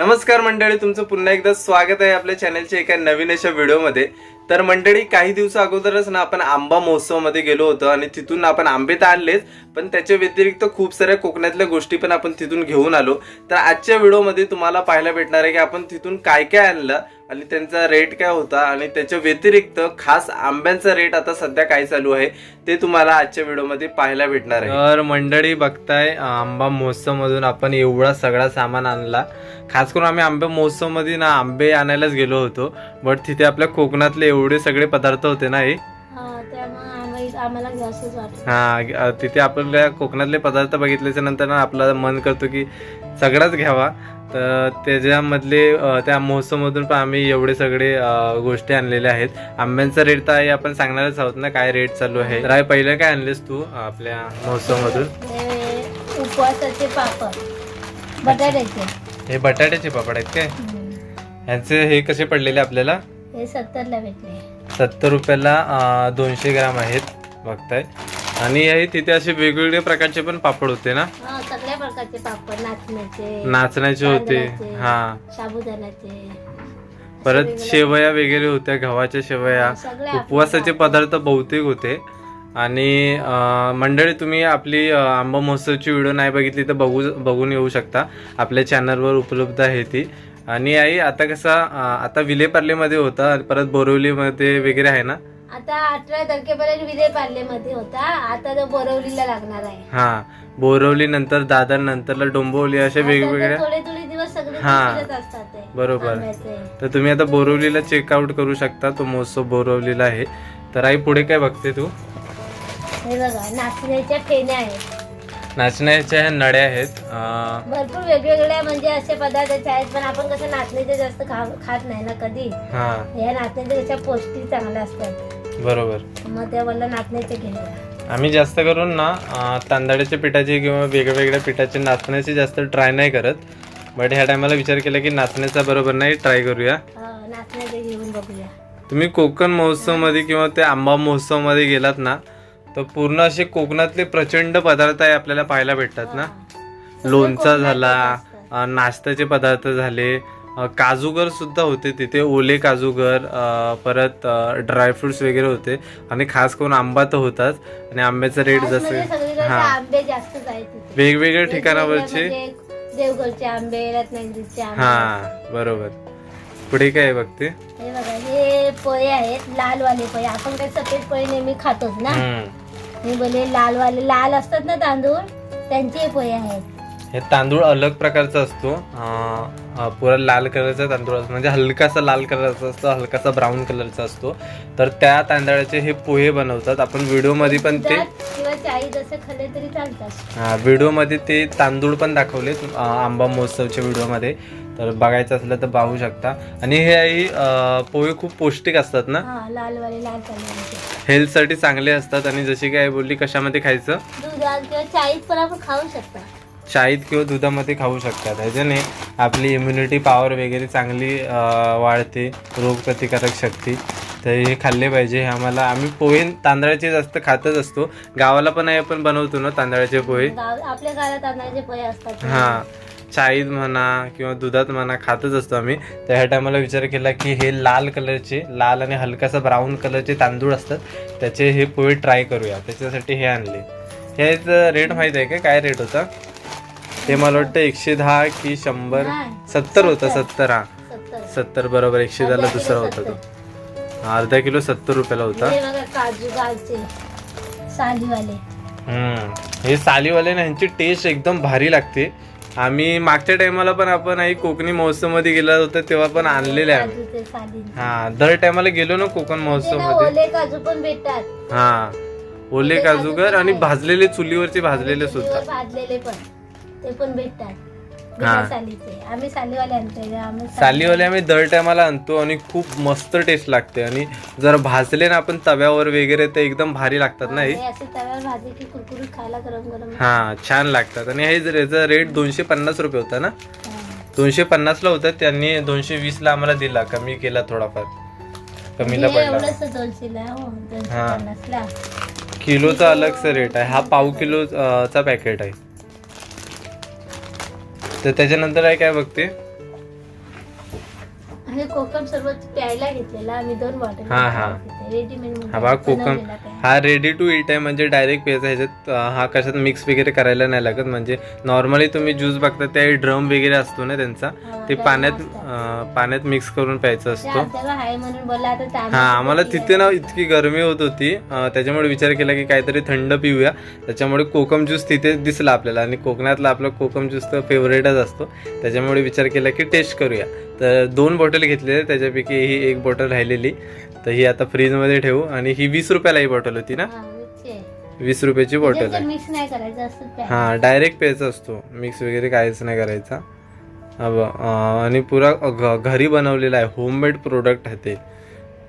नमस्कार मंडळी तुमचं पुन्हा एकदा स्वागत आहे आपल्या चॅनलच्या एका नवीन अशा व्हिडिओमध्ये तर मंडळी काही दिवसा अगोदरच ना आपण आंबा महोत्सवामध्ये गेलो होतो आणि तिथून आपण आंबे तर आणलेच पण त्याच्या व्यतिरिक्त खूप साऱ्या कोकणातल्या गोष्टी पण आपण तिथून घेऊन आलो. तर आजच्या व्हिडिओमध्ये तुम्हाला पाहायला भेटणार आहे की आपण तिथून काय काय आणलं आणि त्यांचा रेट काय होता आणि त्याच्या व्यतिरिक्त खास आंब्यांचा रेट आता सध्या काय चालू आहे ते तुम्हाला आजच्या व्हिडिओमध्ये पाहायला भेटणार आहे. तर मंडळी बघताय आंबा महोत्सव मधून आपण एवढा सगळा सामान आणला. खास करून आम्ही आंबे महोत्सवमध्ये ना आंबे आणायलाच गेलो होतो बट तिथे आपल्या कोकणातले एवढे सगळे पदार्थ होते ना हे? हा आम्हाला जास्तच हा तिथे आपल्या कोकणातले पदार्थ बघितल्याच्या नंतर ना आपलं मन करतो की सगळाच घ्यावा. तर त्याच्यामधले त्या महोत्सवमधून पण आम्ही एवढे सगळे गोष्टी आणलेल्या आहेत. आंब्यांचा रेट तर आहे आपण सांगणारच आहोत ना काय रेट चालू आहे. तर पहिलं काय आणलेस तू आपल्या महोत्सवमधून? हे उपवासाचे पापड. बटाट्याचे. हे बटाट्याचे पापड आहेत काय. ह्यांचे हे कसे पडलेले आपल्याला? हे सत्तरला भेटले. सत्तर रुपयाला अ, दोनशे ग्राम आहेत बघताय. आणि हे तिथे असे वेगवेगळे प्रकारचे पण पापड होते ना? हा सगळ्या प्रकारचे पापड नाचण्याचे नाचण्याचे होते. तांदळाचे, हा. साबुदाण्याचे परत शेवया वगैरे होत्या गव्हाच्या शेवया. उपवासाचे पदार्थ बहुतेक होते. आणि अं, मंडळी तुम्ही आपली अं, आंबा महोत्सवची व्हिडिओ नाही बघितली तर बघू बघून येऊ शकता. आपल्या चॅनलवर उपलब्ध आहे ती. आणि आई आता कसा आता विलेपार्लेमध्ये होता परत बोरिवलीमध्ये वगैरे आहे ना आता अठरा तारखेपर्यंत विले पार्ले मध्ये होता आता तो बोरवलीला लागणार आहे हा बोरवली नंतर दादर नंतरला डोंबिवली अशा वेगवेगळ्या तर थोडे थोडे दिवस सगळे हा. तिकडेच असतात ते बरोबर. आंब्याचे. तर तुम्ही आता बोरवलीला चेकआउट करू शकता तो महोत्सव बोरवलीला आहे तर आई पुढे काय बघते तू हे बघा नाचण्याच्या फेण्या आहेत नाचण्याच्या ह्या नड्या आहेत. अं, भरपूर वेगवेगळ्या म्हणजे असे पदार्थ आहेत पण आपण कसं नाचण्याचे जास्त खा- खात नाही ना कधी? हा. या नाचण्याच्या कशा पौष्टिक चांगल्या असतात. बरोबर. मग त्या मला नाचण्याचे घेऊया आम्ही जास्त करून ना अं, तांदळाच्या पिठाचे किंवा वेगवेगळ्या पिठाचे नाचण्याचे जास्त ट्राय नाही करत. बट ह्या टायमाला विचार केला की नाचण्याचा बरोबर नाही ट्राय करूया. हा, नाचण्याचे घेऊन बघूया. तुम्ही कोकण महोत्सवमध्ये किंवा ते आंबा महोत्सवमध्ये गेलात ना तर पूर्ण असे कोकणातले प्रचंड पदार्थ आहे आपल्याला पाहायला भेटतात ना. लोणचा झाला नाश्त्याचे पदार्थ झाले. काजूगर सुद्धा होते तिथे ओले काजूगर परत ड्रायफ्रुट्स वगैरे होते. आणि खास करून आंबा तर होताच. आणि आंब्याचा रेट जसे हा. वेगवेगळ्या वेगवेगळे ठिकाणावरचे म्हणजे देवगडचे आंबे रत्नागिरीचे हा बरोबर. पुढे काय बघते? हे पोहे आहेत लालवाले पोहे. आपण काही सफेद पोहे नेहमी खातोच ना. हे बोले लालवाले लाल असतात ना तांदूळ त्यांचे पोहे आहेत. हे तांदूळ अलग प्रकारचा असतो. पुरा लाल कलरचा तांदूळ असतो. म्हणजे हलकासा लाल कलरचा असतो हलकासा ब्राऊन कलरचा असतो. तर त्या तांदळाचे हे पोहे बनवतात. आपण व्हिडिओमध्ये पण ते हा, व्हिडिओमध्ये ते तांदूळ पण दाखवले आंबा महोत्सवच्या व्हिडिओमध्ये. तर बघायचं असलं तर पाहू शकता. आणि हे आई पोहे खूप पौष्टिक असतात ना? हेल्थसाठी चांगले असतात. आणि जशी काय बोलली कशामध्ये खायचं? खाऊ शकता. शाईत किंवा दुधामध्ये खाऊ शकतात. ह्याच्याने आपली इम्युनिटी पॉवर वगैरे चांगली वाढते रोगप्रतिकारक शक्ती. तर हे खाल्ले पाहिजे. हे आम्हाला आम्ही पोहे तांदळाचे जास्त खातच असतो. गावाला पण आहे आपण बनवतो ना तांदळाचे पोहे. आपल्या घरात तांदळाचे पोहे असतात. हां. चाईत म्हणा किंवा दुधात म्हणा खातच असतो आम्ही. तर ह्या टायमाला विचार केला की हे लाल कलरचे लाल आणि हलकासा ब्राऊन कलरचे तांदूळ असतात. त्याचे हे पोहे ट्राय करूया. त्याच्यासाठी हे आणले. ह्याचं रेट माहीत आहे का? काय रेट होता? ते मला वाटतं एकशे दहा की शंभर सत्तर होता सत्तर. हा. सत्तर. बरोबर एकशे दहाला दुसरा होता तो. हा, अर्धा किलो सत्तर रुपयाला होता. हे काजू सालीवाले. हम्म. हे सालीवाले ना ह्यांची टेस्ट एकदम भारी लागते. आम्ही मागच्या टायमाला पण आपण आई कोकणी महोत्सवमध्ये गेला होता तेव्हा पण आणलेले आहे हा दर टायमाला गेलो ना कोकण महोत्सवमध्ये ओले काजू पण भेटतात. हा. ओले ओले काजू काजूगर आणि. भाजलेले चुलीवरचे भाजलेले सुद्धा. भाजलेले पण. ते पण भेटतात. हा. सालीचे. आम्ही सालीवाले आम्ही सालीवाले आम्ही दर टायमाला आणतो आणि खूप मस्त टेस्ट लागते. आणि जर भाजले ना आपण तव्यावर वगैरे ते एकदम भारी लागतात ना हे हे? असे तव्यावर भाजी की कुरकुरीत खायला गरम गरम हा छान लागतात. आणि हे जर याचा रेट दोनशे पन्नास रुपये होता ना? हा. दोनशे पन्नासला होता त्यांनी दोनशे वीसला आम्हाला दिला. कमी केला थोडाफार. कमीला हे पडला. एवढंच दोनशेला हो. दोनशे हा. पन्नासला. किलोचा अलगचा रेट आहे. हा पाव किलो अं, चा पॅकेट आहे. तर त्याच्यानंतर आहे काय बघते? कोकम सरबत प्यायला घेतलेला आम्ही दोन वाटत हा हा. हा बघा कोकम. हा रेडी टू इट आहे म्हणजे डायरेक्ट प्यायचा ह्याच्यात हा कशात मिक्स वगैरे करायला नाही लागत. म्हणजे नॉर्मली तुम्ही ज्यूस बघता त्या ड्रम वगैरे असतो ना त्यांचा. ते पाण्यात पाण्यात मिक्स करून प्यायचा असतो. हा आम्हाला. तिथे ना इतकी गरमी होत होती. त्याच्यामुळे विचार केला की काहीतरी थंड पिऊया. त्याच्यामुळे कोकम ज्यूस तिथे दिसला आपल्याला. आणि कोकणातला आपला कोकम ज्यूस तर फेवरेटच असतो. त्याच्यामुळे विचार केला की टेस्ट करूया. तर दोन बॉटल घेतलेले त्याच्यापैकी ही एक बॉटल राहिलेली. तर ही आता फ्रीजमध्ये ठेवू. आणि ही वीस रुपयाला ही बॉटल होती ना. वीस रुपयाची बॉटल त्याच्यात आहे. हा डायरेक्ट प्यायचा असतो. मिक्स वगैरे काहीच नाही करायचा. आणि पुरा घ- घरी बनवलेला आहे. होममेड प्रोडक्ट आहे ते.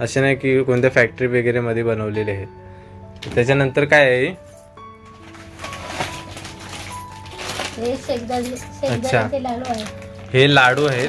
असे नाही की कोणत्या फॅक्टरी वगैरे मध्ये बनवलेले आहेत. त्याच्यानंतर काय आहे? हे आहेत. हे लाडू आहेत.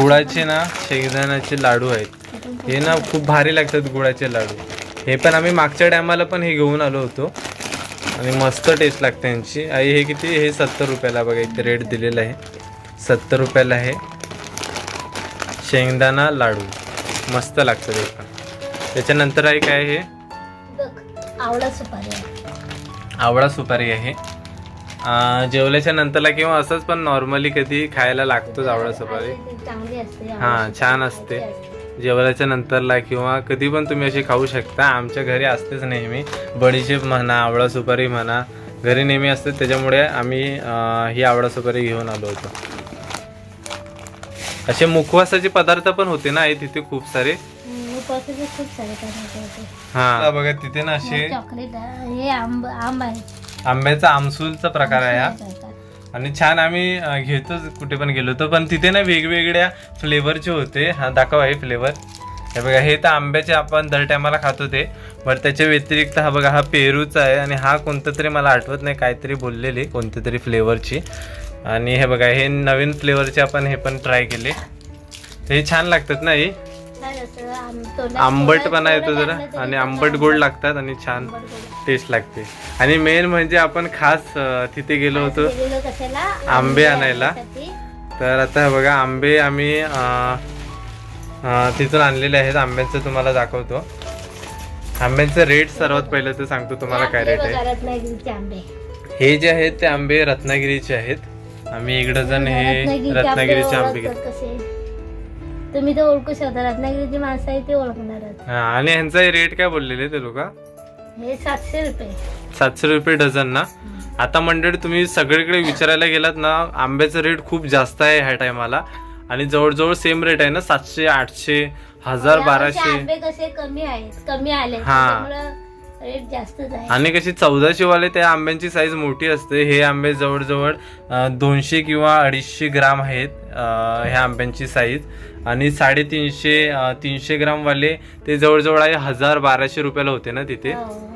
गुळाचे ना शेंगदाण्याचे लाडू आहेत. हे ना खूप भारी लागतात गुळाचे लाडू. हे पण आम्ही मागच्या टायमाला पण हे घेऊन आलो होतो. आणि मस्त टेस्ट लागते यांची. आई हे किती? हे सत्तर रुपयाला बघा इथे रेट दिलेला आहे. सत्तर रुपयाला आहे. शेंगदाणा लाडू. मस्त लागतं ते पण. त्याच्यानंतर आहे काय हे? आवळा सुपारी आहे. आवळा सुपारी आहे. जेवल्याच्या नंतरला किंवा असंच पण नॉर्मली कधी खायला लागतोच आवळा सुपारी. हा छान असते. जेवणाच्या नंतरला किंवा कधी पण तुम्ही अशी खाऊ शकता. आमच्या घरी असतेच नेहमी. बडीशेप म्हणा आवळा सुपारी म्हणा घरी नेहमी असते. त्याच्यामुळे आम्ही ही आवळा सुपारी घेऊन आलो होतो. असे मुखवासाचे पदार्थ पण होते ना आई तिथे खूप सारे? हा. बघा तिथे ना असे चॉकलेट आहे, आंब आंब आहे. आंब्याचा आमसूलचा प्रकार आहे हा. आणि छान आम्ही अं, घेतोच कुठे पण गेलो होतो. पण तिथे ना वेगवेगळ्या फ्लेवरचे होते. हा दाखव आहे फ्लेवर हे बघा हे तर आंब्याचे आपण दर टायमाला खातो ते बरं त्याच्या व्यतिरिक्त हा बघा हा पेरूचा आहे आणि हा कोणतं तरी मला आठवत नाही काहीतरी बोललेली कोणत्या तरी फ्लेवरची आणि हे बघा हे नवीन फ्लेवरचे आपण हे पण ट्राय केले. हे छान लागतात ना हे? छान असतं, आंब- तोंडात- आंबटपणा येतो जरा आणि आंबट गोड लागतात आणि छान आंबट. टेस्ट लागते. आणि मेन म्हणजे आपण खास तिथे गेलो होतो आंबे आणायला. तर आता बघा आंबे आम्ही तिथून आणलेले आहेत. आंब्यांचं तुम्हाला दाखवतो. आंब्यांचं रेट सर्वात पहिलं तर सांगतो तुम्हाला काय रेट आहे. हे जे आहेत ते आंबे रत्नागिरीचे आहेत. आम्ही एक डझन हे रत्नागिरीचे आंबे कसे? तुम्ही तर ओळखू शकता रत्नागिरीची माणसं आहे ते ओळखणारच. हा आणि ह्यांचा रेट काय बोललेले ते लोक? हे सातशे रुपये. सातशे रुपये डझन ना? आता मंडळी तुम्ही सगळीकडे विचारायला गेलात ना आंब्याचं रेट खूप जास्त आहे ह्या टायमाला आणि जवळजवळ सेम रेट आहे ना सातशे आठशे हजार बाराशे. आंबे कसे कमी आहेत कमी आले हा. रेट जास्तच आहे. आणि कशी चौदाशे वाले त्या आंब्यांची साईज मोठी असते हे आंबे जवळजवळ दोनशे किंवा अडीचशे ग्राम आहेत अं, ह्या आंब्यांची साईज आणि साडेतीनशे तीनशे ग्राम वाले ते जवळजवळ आहे हजार बाराशे रुपयाला होते ना तिथे. हो.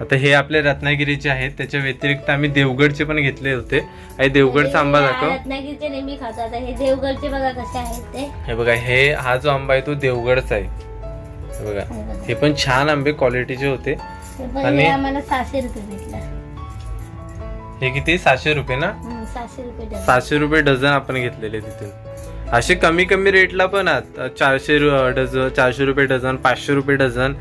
आता हे आपले रत्नागिरीचे आहेत. त्याच्या व्यतिरिक्त आम्ही देवगडचे पण घेतले होते. आणि देवगडचा आंबा दाखव. रत्नागिरीचे नेहमी खातात. हे देवगडचे बघा कसे आहेत ते. हे बघा हे हा जो आंबा आहे तो देवगडचा आहे. हे बघा हे पण छान आंबे क्वालिटीचे होते. आणि- आम्हाला सहाशे रुपये भेटला. हे किती? सहाशे रुपये ना? सहाशे रुपये डझन. सहाशे रुपये डझन आपण घेतलेले तिथून. असे कमी कमी रेटला पण आहेत. चारशे रु- डझन चारशे रुपये डझन पाचशे रुपये डझन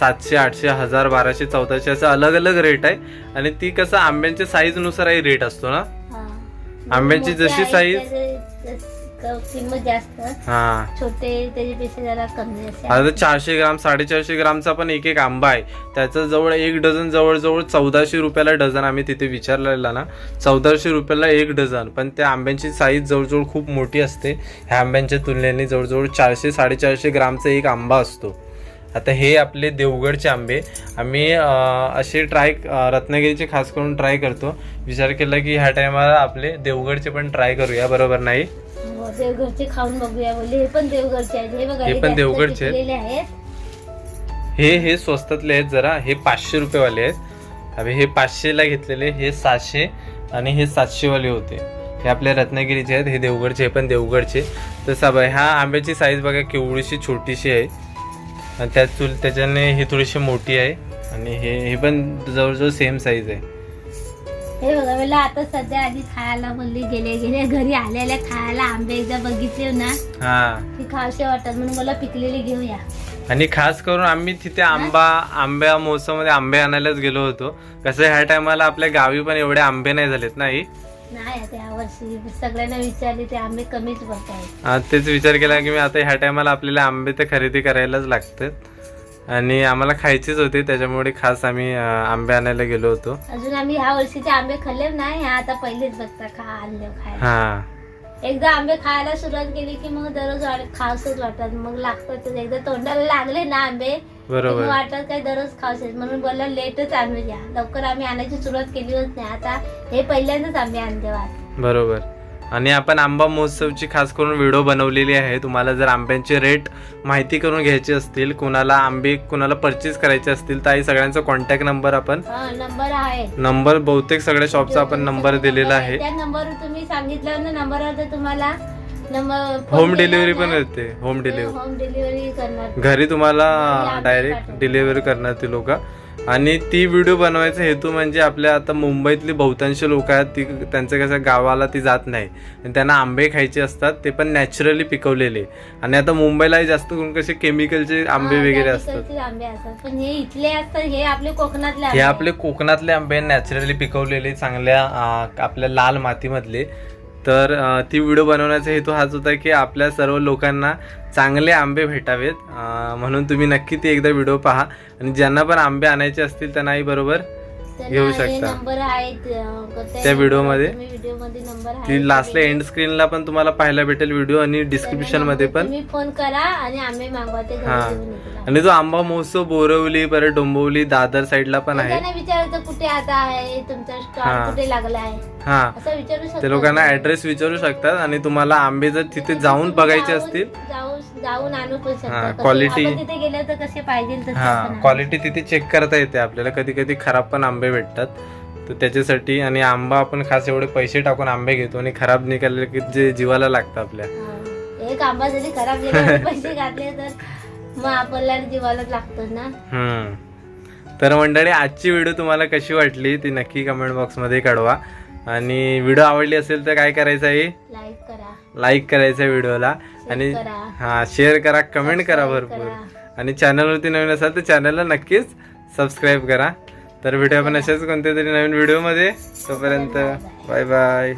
सातशे आठशे हजार बाराशे चौदाशे असं अलग अलग रेट आहे. आणि ती कसं आंब्यांच्या साईज नुसारही रेट असतो ना? हा. आंब्याची जशी आहेत किंमत जास्त. हा. छोटे त्याच्यापेक्षा जरा कमी असे आता चारशे ग्राम साडेचारशे ग्रामचा पण एक एक आंबा आहे. त्याचा जवळ एक डझन जवळजवळ चौदाशे रुपयाला डझन आम्ही तिथे विचारलेला ना. चौदाशे रुपयाला एक डझन. पण त्या आंब्यांची साईज जवळजवळ खूप मोठी असते. ह्या आंब्यांच्या तुलनेने जवळजवळ चारशे साडेचारशे ग्रामचा एक आंबा असतो. आता हे आपले देवगडचे आंबे. आम्ही असे ट्राय रत्नागिरीचे खास करून ट्राय करतो. विचार केला की ह्या टायमाला आपले देवगडचे पण ट्राय करूया. बरोबर नाही? हो, देवगडचे खाऊन बघूया बोलले. हे पण देवगडचे आहेत. हे बघा हे पण देवगडचे आहेत. हे हे स्वस्तातले आहेत जरा. हे पाचशे रुपयेवाले आहेत. अरे हे पाचशेला घेतलेले हे सहाशे आणि हे सातशेवाले होते. हे आपल्या रत्नागिरीचे आहेत. हे देवगडचे हे पण देवगडचे तर सब ह्या आंब्याची साईज बघा केवढीशी छोटीशी आहे. आणि तुल त्याच्याने ही थोडीशी मोठी आहे. आणि हे हे पण जवळजवळ सेम साईज आहे. हे बघा मला आता सध्या आधी खायला बोलली गेले गेले घरी आलेल्या खायला आंबे एकदा बघितले ना हा. की खावशे वाटत म्हणून मला पिकलेली घेऊया. आणि खास करून आम्ही तिथे आंबा आंब्या महोत्सवमध्ये आंबे आणायलाच गेलो होतो. कसं ह्या टायमाला आपल्या गावी पण एवढे आंबे नाही झालेत नाही नाही आता सगळ्यांना विचारले ते आंबे कमीच हा, तेच विचार केला की मी आता ह्या टायमाला आपल्याला आंबे तर खरेदी करायलाच लागतात. आणि आम्हाला खायचेच होते त्याच्यामुळे खास आम्ही आंबे आणायला गेलो होतो. अजून आम्ही ह्या वर्षीचे आंबे खाल्ले नाही ह्या आता पहिलेच बघता खा आणले खायला. हा. एकदा आंबे खायला सुरुवात केली की मग दररोज खावसच वाटतात मग लागतात एकदा तोंडाला लागले ना आंबे बरोबर. वाटत काय दररोज खावसेच. म्हणून बोलला लेटच आणूया लवकर आम्ही आणायची सुरुवात केली होत नाही. आता हे पहिल्यांदाच आंबे आणले वाट. बरोबर. आणि आपण आंबा महोत्सवची खास करून व्हिडिओ बनवलेली आहे. तुम्हाला जर आंब्यांचे रेट माहिती करून घ्यायचे असतील कुणाला आंबे कुणाला परचेस करायचे असतील तर आई सगळ्यांचा कॉन्टॅक्ट नंबर आपण नंबर आहे. नंबर बहुतेक सगळ्या शॉपचा आपण नंबर दिलेला आहे. त्या नंबरवर तुम्ही सांगितलं ना नंबरवर तुम्हाला नंबर होम डिलिव्हरी पण येते होम डिलिव्हरी होम डिलिव्हरी करणार. घरी तुम्हाला डायरेक्ट. डिलिव्हरी करणार ते लोक. आणि ती व्हिडिओ बनवायचा हेतू म्हणजे आपल्या आता मुंबईतली बहुतांश लोक आहेत ती त्यांचं कसं गावाला ती जात नाही. आणि त्यांना आंबे खायचे असतात ते पण नॅचरली पिकवलेले. आणि आता मुंबईलाही जास्त करून कसे केमिकलचे आंबे वगैरे असतात. पण हे इथले असतात हे आपले कोकणातले हे आंबे. आपले कोकणातले आंबे नॅचरली पिकवलेले चांगल्या आपल्या लाल मातीमधले. तर ती व्हिडिओ बनवण्याचा हेतू हाच होता की आपल्या सर्व लोकांना चांगले आंबे भेटावेत म्हणून तुम्ही नक्की ती एकदा व्हिडिओ पहा आणि ज्यांना पण आंबे आणायचे असतील त्यांनाही बरोबर घेऊ हे शकता. त्या व्हिडिओमध्ये? आहे ती लास्टला एंड स्क्रीनला पण तुम्हाला पाहायला भेटेल व्हिडिओ आणि डिस्क्रिप्शनमध्ये पण फोन करा आणि हा. आणि तो आंबा महोत्सव बोरवली परत डोंबिवली दादर साईडला पण आहे त्यांना विचारायचं कुठे आता आहे तुमचा हा. लागला आहे हा. असं विचारू शकतो. ते लोकांना ऍड्रेस विचारू शकतात आणि तुम्हाला आंबे जर तिथे जाऊन बघायचे असतील जाऊन जाऊन आणू पण हा, कसे- quality- आपण तिथे गेलं तर कसे पाहिजे तसे हा आणू. क्वालिटी तिथे चेक करता येते आपल्याला. कधी कधी खराब पण आंबे भेटतात. तर त्याच्यासाठी आणि आंबा आपण खास एवढे पैसे टाकून आंबे घेतो आणि खराब निघाले की जे जीवाला लागतं आपल्या. हा. एक आंबा जरी खराब गेला पैसे घातले तर मग आपल्याला जीवाला लागतो ना. हम्म. तर मंडळी आजची व्हिडिओ तुम्हाला कशी वाटली ती नक्की कमेंट बॉक्समध्ये कळवा. आणि व्हिडिओ आवडली असेल तर काय करायचं आहे लाईक करा. लाईक करायचं आहे व्हिडिओला आणि. हा शेअर करा कमेंट करा भरपूर. आणि चॅनलवरती नवीन असाल तर चॅनलला नक्कीच सबस्क्राईब करा. तर भेटूया आपण अशाच कोणत्या तरी नवीन व्हिडिओमध्ये तोपर्यंत बाय बाय